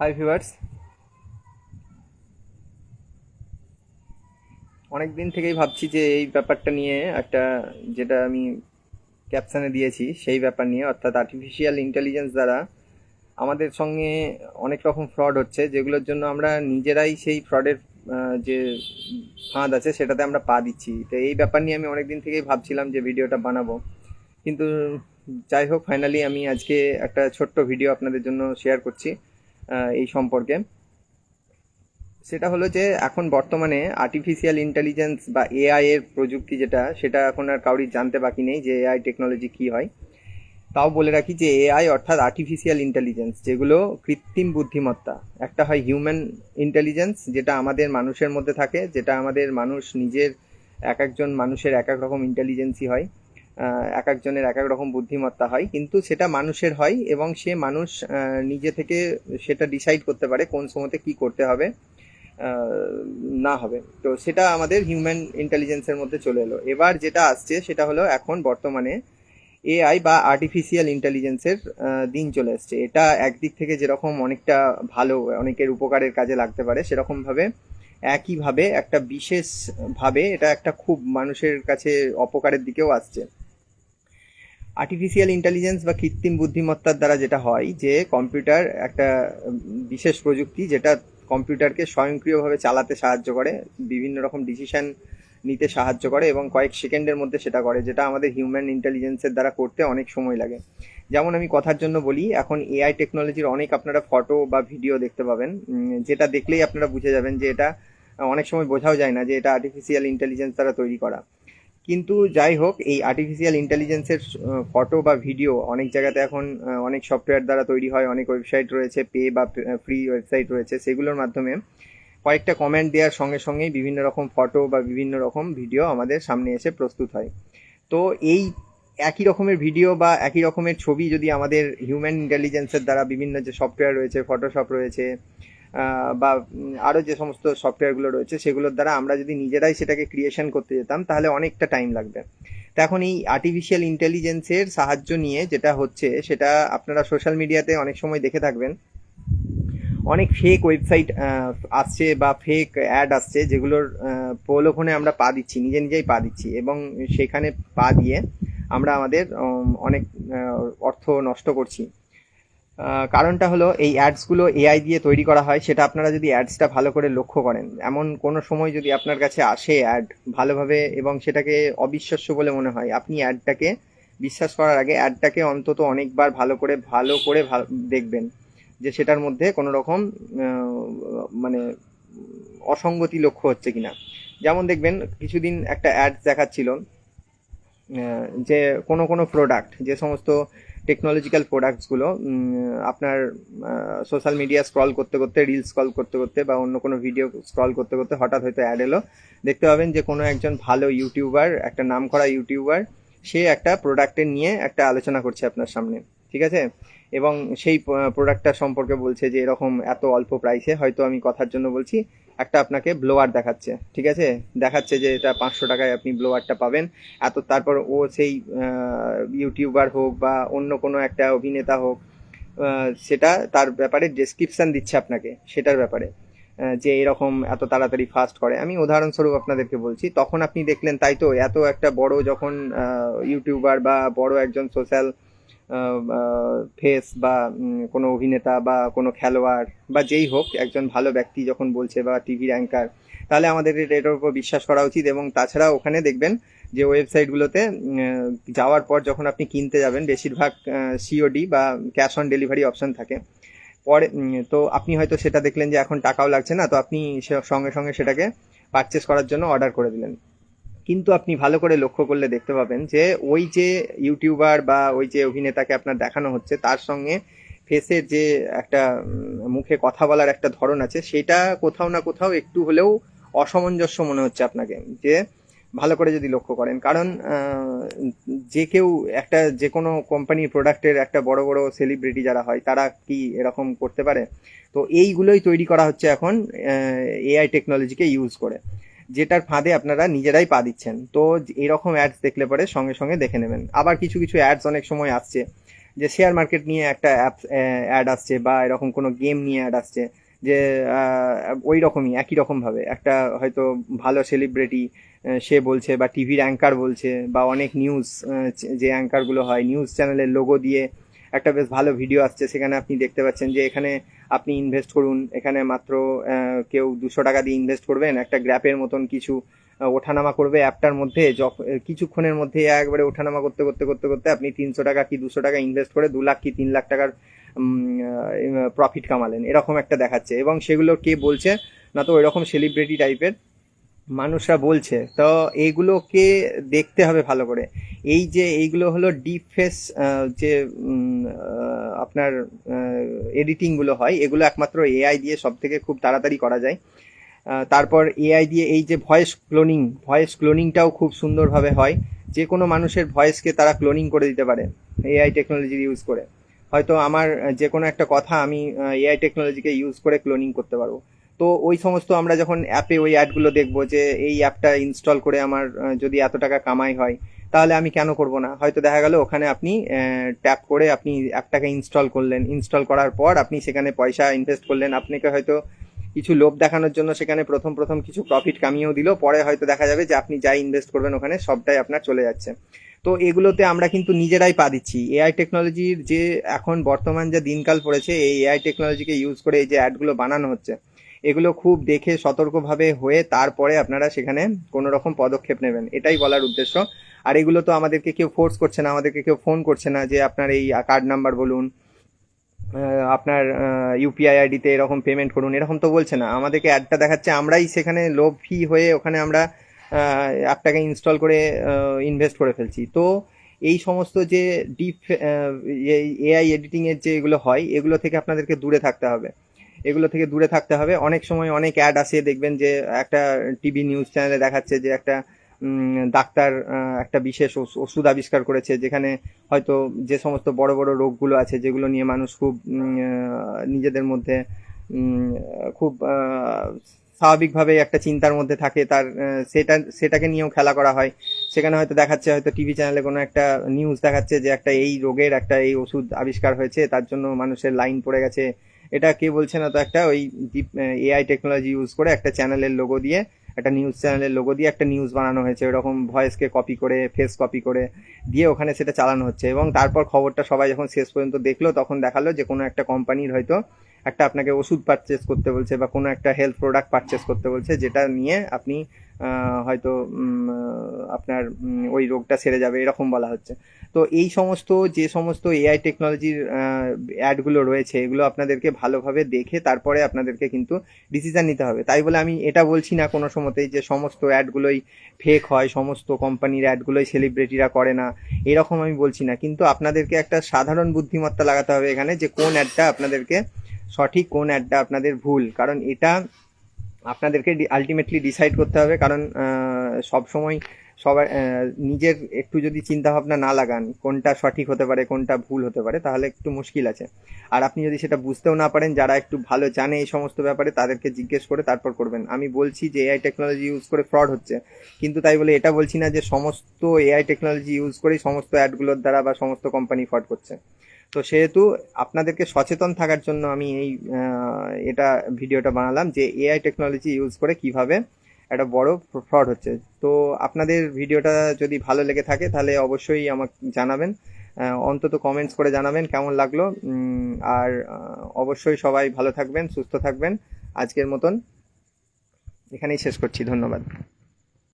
Hi viewers অনেক দিন থেকেই ভাবছি যে এই ব্যাপারটা নিয়ে একটা, যেটা আমি ক্যাপশনে দিয়েছি, সেই ব্যাপার নিয়ে, অর্থাৎ আর্টিফিশিয়াল ইন্টেলিজেন্স দ্বারা আমাদের সঙ্গে অনেক রকম ফ্রড হচ্ছে, যেগুলোর জন্য আমরা নিজেরাই সেই ফ্রডের যে ফাঁদ আছে, সেটাতে আমরা পা দিচ্ছি। তো এই ব্যাপার নিয়ে আমি অনেক দিন থেকেই ভাবছিলাম যে ভিডিওটা বানাবো। কিন্তু যাই হোক ফাইনালি আমি আজকে একটা ছোট্ট ভিডিও আপনাদের জন্য শেয়ার করছি। এই সম্পর্কে। সেটা হলো যে এখন বর্তমানে আর্টিফিশিয়াল ইন্টেলিজেন্স বা এআই এর প্রযুক্তি যেটা, সেটা এখন আর কাউরি জানতে বাকি নেই যে এআই টেকনোলজি কি হয়। তাও বলে রাখি যে এআই অর্থাৎ আর্টিফিশিয়াল ইন্টেলিজেন্স যেগুলো কৃত্রিম বুদ্ধিমত্তা। একটা হয় হিউম্যান ইন্টেলিজেন্স যেটা আমাদের মানুষের মধ্যে থাকে, যেটা আমাদের মানুষ নিজের এক একজন মানুষের এক এক রকম ইন্টেলিজেন্সই হয়। এক একজনের এক এক রকম বুদ্ধিমত্তা হয়, কিন্তু সেটা মানুষের হয় এবং সে মানুষ নিজে থেকে সেটা ডিসাইড করতে পারে কোন সময়তে কি করতে হবে না হবে। তো সেটা আমাদের হিউম্যান ইন্টেলিজেন্সের মধ্যে চলে এলো। এবার যেটা আসছে সেটা হলো এখন বর্তমানে এআই বা আর্টিফিশিয়াল ইন্টেলিজেন্সের দিন চলে এসছে এটা একদিক থেকে যেরকম অনেকটা ভালো, অনেকের উপকারের কাজে লাগতে পারে, সেরকমভাবে একইভাবে একটা বিশেষভাবে এটা একটা খুব মানুষের কাছে অপকারের দিকেও আসছে। আর্টিফিশিয়াল ইন্টেলিজেন্স বা কৃত্রিম বুদ্ধিমত্তার দ্বারা যেটা হয় যে কম্পিউটার একটা বিশেষ প্রযুক্তি যেটা কম্পিউটারকে স্বয়ংক্রিয়ভাবে চালাতে সাহায্য করে, বিভিন্ন রকম ডিসিশন নিতে সাহায্য করে এবং কয়েক সেকেন্ডের মধ্যে সেটা করে, যেটা আমাদের হিউম্যান ইন্টেলিজেন্সের দ্বারা করতে অনেক সময় লাগে। যেমন আমি কথার জন্য বলি, এখন এআই টেকনোলজির অনেক আপনারা ফটো বা ভিডিও দেখতে পাবেন যেটা দেখলেই আপনারা বুঝে যাবেন যে এটা, অনেক সময় বোঝাও যায় না যে এটা আর্টিফিশিয়াল ইন্টেলিজেন্স দ্বারা তৈরি করা। কিন্তু যাই হোক, এই আর্টিফিশিয়াল ইন্টেলিজেন্সের ফটো বা ভিডিও অনেক জায়গাতে এখন অনেক সফটওয়্যার দ্বারা তৈরি হয়, অনেক ওয়েবসাইট রয়েছে পে বা ফ্রি ওয়েবসাইট রয়েছে, সেগুলোর মাধ্যমে কয়েকটা কমেন্ট দেওয়ার সঙ্গে সঙ্গেই বিভিন্ন রকম ফটো বা বিভিন্ন রকম ভিডিও আমাদের সামনে এসে প্রস্তুত হয়। তো এই একই রকমের ভিডিও বা একই রকমের ছবি যদি আমাদের হিউম্যান ইন্টেলিজেন্সের দ্বারা বিভিন্ন যে সফটওয়্যার রয়েছে ফটোশপ রয়েছে বা উম, আরও যে সমস্ত সফটওয়্যারগুলো রয়েছে সেগুলোর দ্বারা আমরা যদি নিজেরাই সেটাকে ক্রিয়েশন করতে যেতাম তাহলে অনেকটা টাইম লাগবে। তো এখন এই আর্টিফিশিয়াল ইন্টেলিজেন্সের সাহায্য নিয়ে যেটা হচ্ছে সেটা আপনারা সোশ্যাল মিডিয়াতে অনেক সময় দেখে থাকবেন। অনেক ফেক ওয়েবসাইট আসছে বা ফেক অ্যাড আসছে যেগুলোর প্রলোভনে আমরা পা দিচ্ছি নিজে নিজেই পা দিচ্ছি। এবং সেখানে পা দিয়ে আমরা আমাদের অনেক অর্থ নষ্ট করছি। কারণটা হলো এই অ্যাডসগুলো এআই দিয়ে তৈরি করা হয়, সেটা আপনারা যদি অ্যাডসটা ভালো করে লক্ষ্য করেন, এমন কোনো সময় যদি আপনার কাছে আসে অ্যাড ভালোভাবে এবং সেটাকে অবিশ্বাস্য বলে মনে হয়, আপনি অ্যাডটাকে বিশ্বাস করার আগে অ্যাডটাকে অন্তত অনেকবার ভালো করে ভালো করে দেখবেন যে সেটার মধ্যে কোনো রকম মানে অসঙ্গতি লক্ষ্য হচ্ছে কিনা। যেমন দেখবেন, কিছুদিন একটা অ্যাড দেখাচ্ছিল যে কোনো কোনো প্রোডাক্ট যে সমস্ত টেকনোলজিক্যাল প্রোডাক্টসগুলো আপনার সোশ্যাল মিডিয়া স্ক্রল করতে করতে রিল স্ক্রল করতে করতে বা অন্য কোনো ভিডিও স্ক্রল করতে করতে হঠাৎ হয়তো অ্যাড এলো। দেখতে পাবেন যে কোনো একজন ভালো ইউটিউবার একটা নাম করা ইউটিউবার সে একটা প্রোডাক্টের নিয়ে একটা আলোচনা করছে আপনার সামনে। ঠিক আছে? এবং সেই প্রোডাক্টটা সম্পর্কে বলছে যে এরকম এত অল্প প্রাইসে হয়তো আমি কথার জন্য বলছি, একটা আপনাকে ব্লোয়ার দেখাচ্ছে, ঠিক আছে? দেখাচ্ছে যে এটা পাঁচশো টাকায় আপনি ব্লোয়ারটা পাবেন। এত, তারপর ও সেই ইউটিউবার হোক বা অন্য কোনো একটা অভিনেতা হোক সেটা তার ব্যাপারে ডেসক্রিপশন দিচ্ছে আপনাকে, সেটার ব্যাপারে যে এরকম এত তাড়াতাড়ি ফাস্ট করে। আমি উদাহরণস্বরূপ আপনাদেরকে বলছি, তখন আপনি দেখলেন তাই তো, এত একটা বড় যখন ইউটিউবার বা বড় একজন সোশ্যাল ফেস বা কোনো অভিনেতা বা কোনো খেলোয়াড় বা যেই হোক, একজন ভালো ব্যক্তি যখন বলছে বা টিভির অ্যাঙ্কার তাহলে আমাদের এটার উপর বিশ্বাস করা উচিত এবং তাছাড়া ওখানে দেখবেন যে ওয়েবসাইটগুলোতে যাওয়ার পর যখন আপনি কিনতে যাবেন, বেশিরভাগ সিওডি বা ক্যাশ অন ডেলিভারি অপশন থাকে। পরে তো আপনি হয়তো সেটা দেখলেন যে এখন টাকাও লাগছে না, তো আপনি সঙ্গে সঙ্গে সেটাকে পারচেস করার জন্য অর্ডার করে দিলেন। কিন্তু আপনি ভালো করে লক্ষ্য করলে দেখতে পাবেন যে ওই যে ইউটিউবার বা ওই যে অভিনেতাকে আপনার দেখানো হচ্ছে, তার সঙ্গে ফেসের যে একটা মুখে কথা বলার একটা ধরন আছে, সেটা কোথাও না কোথাও একটু হলেও অসামঞ্জস্য মনে হচ্ছে আপনাকে যে ভালো করে যদি লক্ষ্য করেন। কারণ যে কেউ একটা, যে কোনো কোম্পানির প্রোডাক্টের একটা বড় বড় সেলিব্রিটি যারা হয়, তারা কি এরকম করতে পারে? তো এইগুলোই তৈরি করা হচ্ছে এখন এআই টেকনোলজিকে ইউজ করে। যেটার ফাঁদে আপনারা নিজেরাই পা দিচ্ছেন। তো এরকম অ্যাডস দেখলে পরে সঙ্গে সঙ্গে দেখে নেবেন। আবার কিছু কিছু অ্যাডস অনেক সময় আসছে যে শেয়ার মার্কেট নিয়ে একটা অ্যাপ অ্যাড আসছে বা এরকম কোনো গেম নিয়ে অ্যাড আসছে যে ওই রকমই, একই রকমভাবে একটা হয়তো ভালো সেলিব্রিটি সে বলছে বা টিভির অ্যাঙ্কার বলছে বা অনেক নিউজ যে অ্যাঙ্কারগুলো হয় নিউজ চ্যানেলের লোগো দিয়ে একটা বেশ ভালো ভিডিও আসছে। সেখানে আপনি দেখতে পাচ্ছেন যে এখানে আপনি ইনভেস্ট করুন। এখানে মাত্র কেউ দুশো টাকা দিয়ে ইনভেস্ট করবেন। একটা গ্র্যাপের মতন কিছু ওঠানামা করবে অ্যাপটার মধ্যে। কিছুক্ষণের মধ্যে একবারে ওঠানামা করতে করতে করতে করতে আপনি তিনশো টাকা কি দুশো টাকা ইনভেস্ট করে দু লাখ কি তিন লাখ টাকার প্রফিট কামালেন। এরকম একটা দেখাচ্ছে। এবং সেগুলো কে বলছে? না তো ওইরকম সেলিব্রিটি টাইপের মানুষরা বলছে। তো এইগুলোকে দেখতে হবে ভালো করে। এই যে, এইগুলো হলো ডিপ ফেস যে আপনার এডিটিংগুলো হয়, এগুলো একমাত্র এআই দিয়ে সব থেকে খুব তাড়াতাড়ি করা যায়। তারপর এআই দিয়ে এই যে ভয়েস ক্লোনিং ভয়েস ক্লোনিংটাও খুব সুন্দরভাবে হয়। যে কোনো মানুষের ভয়েসকে তারা ক্লোনিং করে দিতে পারে এআই টেকনোলজি ইউজ করে। হয়তো আমার যে কোনো একটা কথা আমি এআই টেকনোলজিকে ইউজ করে ক্লোনিং করতে পারব। তো ওই সমস্ত আমরা যখন অ্যাপে ওই অ্যাডগুলো দেখব যে, এই অ্যাপটা ইনস্টল করে আমার যদি এত টাকা কামাই হয় তাহলে আমি কেন করব না? হয়তো দেখা গেল ওখানে আপনি ট্যাপ করে আপনি অ্যাপটাকে ইনস্টল করলেন। ইনস্টল করার পর আপনি সেখানে পয়সা ইনভেস্ট করলেন। আপনাকে হয়তো কিছু লোভ দেখানোর জন্য সেখানে প্রথম প্রথম কিছু প্রফিট কামিয়েও দিল। পরে হয়তো দেখা যাবে যে আপনি যা ইনভেস্ট করবেন ওখানে সবটাই আপনার চলে যাচ্ছে। তো এগুলোতে আমরা কিন্তু নিজেরাই পা দিচ্ছি। এআই টেকনোলজির যে এখন বর্তমান যে দিনকাল পড়েছে, এই এআই টেকনোলজিকে ইউজ করে এই যে অ্যাডগুলো বানানো হচ্ছে, এগুলো খুব দেখে সতর্কভাবে হয়ে তারপরে আপনারা সেখানে কোনো রকম পদক্ষেপ নেবেন। এটাই বলার উদ্দেশ্য। আর এগুলো তো আমাদেরকে কেউ ফোর্স করছে না, আমাদেরকে কেউ ফোন করছে না যে আপনার এই কার্ড নাম্বার বলুন আপনার ইউপিআই আইডিতে এরকম পেমেন্ট করুন, এরকম তো বলছে না। আমাদেরকে অ্যাডটা দেখাচ্ছে, আমরাই সেখানে লোভী হয়ে ওখানে আমরা অ্যাপটাকে ইনস্টল করে ইনভেস্ট করে ফেলছি। তো এই সমস্ত যে ডিপ এআই এডিটিংয়ের যে এগুলো হয়, এগুলো থেকে আপনাদেরকে দূরে থাকতে হবে। এগুলো থেকে দূরে থাকতে হবে। অনেক সময় অনেক অ্যাড আসে, দেখবেন যে একটা টিভি নিউজ চ্যানেলে দেখাচ্ছে যে একটা ডাক্তার একটা বিশেষ ওষ- ওষুধ আবিষ্কার করেছে যেখানে হয়তো যে সমস্ত বড় বড় রোগগুলো আছে যেগুলো নিয়ে মানুষ খুব নিজেদের মধ্যে খুব স্বাভাবিকভাবে একটা চিন্তার মধ্যে থাকে তার সেটা, সেটাকে নিয়েও খেলা করা হয়। সেখানে হয়তো দেখাচ্ছে, হয়তো টিভি চ্যানেলে কোনো একটা নিউজ দেখাচ্ছে যে একটা এই রোগের একটা এই ওষুধ আবিষ্কার হয়েছে, তার জন্য মানুষের লাইন পড়ে গেছে। এটা কে বলছে না তো একটা ওই এআই টেকনোলজি ইউজ করে একটা চ্যানেলের লোগো দিয়ে একটা নিউজ চ্যানেলের লোগো দিয়ে একটা নিউজ বানানো হয়েছে, ওরকম ভয়েসকে কপি করে ফেস কপি করে দিয়ে ওখানে সেটা চালানো হচ্ছে এবং তারপর খবরটা সবাই যখন শেষ পর্যন্ত দেখল, তখন দেখাল যে কোনো একটা কোম্পানির হয়তো একটা আপনাকে ওষুধ পারচেস করতে বলছে বা কোনো একটা হেলথ প্রোডাক্ট পারচেস করতে বলছে, যেটা নিয়ে আপনি হয়তো আপনার ওই রোগটা সেরে যাবে, এরকম বলা হচ্ছে। তো এই সমস্ত, যে সমস্ত এআই টেকনোলজির অ্যাডগুলো রয়েছে, এগুলো আপনাদেরকে ভালোভাবে দেখে তারপরে আপনাদেরকে কিন্তু ডিসিশন নিতে হবে। তাই বলে আমি এটা বলছি না কোনো সময়তেই যে সমস্ত অ্যাডগুলোই ফেক হয়, সমস্ত কোম্পানির অ্যাডগুলোই সেলিব্রিটিরা করে না, এরকম আমি বলছি না। কিন্তু আপনাদেরকে একটা সাধারণ বুদ্ধিমত্তা লাগাতে হবে এখানে যে কোন অ্যাডটা আপনাদেরকে সঠিক কোন অ্যাডটা আপনাদের ভুল। কারণ এটা আপনাদেরকে আলটিমেটলি ডিসাইড করতে হবে। কারণ সব সময় সবার নিজের একটু যদি চিন্তা ভাবনা না লাগান, কোনটা সঠিক হতে পারে, কোনটা ভুল হতে পারে, তাহলে একটু মুশকিল আছে। আর আপনি যদি সেটা বুঝতেও না পারেন, যারা একটু ভালো জানে এই সমস্ত ব্যাপারে, তাদেরকে জিজ্ঞেস করে তারপর করবেন। আমি বলছি যে এআই টেকনোলজি ইউজ করে ফ্রড হচ্ছে। কিন্তু তাই বলে এটা বলছি না যে সমস্ত এআই টেকনোলজি ইউজ করেই সমস্ত অ্যাডগুলোর দ্বারা বা সমস্ত কোম্পানি ফ্রড করছে। তো সেহেতু আপনাদেরকে সচেতন থাকার জন্য আমি এই এটা ভিডিওটা বানালাম যে এআই টেকনোলজি ইউজ করে কীভাবে একটা বড় ফ্রড হচ্ছে। তো আপনাদের ভিডিওটা যদি ভালো লেগে থাকে তাহলে অবশ্যই আমাকে জানাবেন অন্তত কমেন্টস করে জানাবেন কেমন লাগল। আর অবশ্যই সবাই ভালো থাকবেন, সুস্থ থাকবেন। আজকের মতন এখানেই শেষ করছি, ধন্যবাদ।